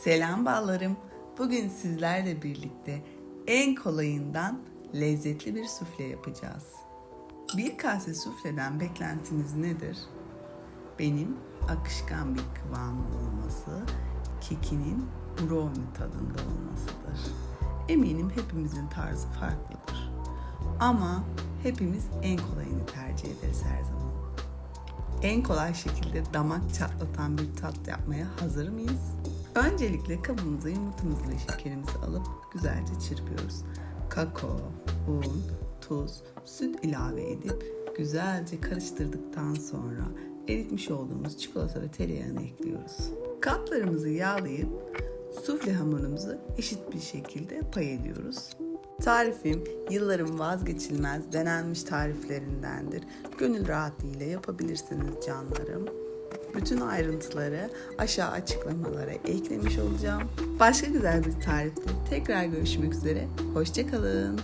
Selam ballarım. Bugün sizlerle birlikte en kolayından lezzetli bir sufle yapacağız. Bir kase sufleden beklentiniz nedir? Benim akışkan bir kıvamı olması, kekinin brownie tadında olmasıdır. Eminim hepimizin tarzı farklıdır. Ama hepimiz en kolayını tercih ederiz her zaman. En kolay şekilde damak çatlatan bir tat yapmaya hazır mıyız? Öncelikle kabımıza yumurtamızı ve şekerimizi alıp güzelce çırpıyoruz. Kakao, un, tuz, süt ilave edip güzelce karıştırdıktan sonra eritmiş olduğumuz çikolata ve tereyağını ekliyoruz. Kaplarımızı yağlayıp sufle hamurumuzu eşit bir şekilde pay ediyoruz. Tarifim yılların vazgeçilmez denenmiş tariflerindendir. Gönül rahatlığıyla yapabilirsiniz canlarım. Bütün ayrıntıları aşağı açıklamalara eklemiş olacağım. Başka güzel bir tarifte tekrar görüşmek üzere. Hoşçakalın.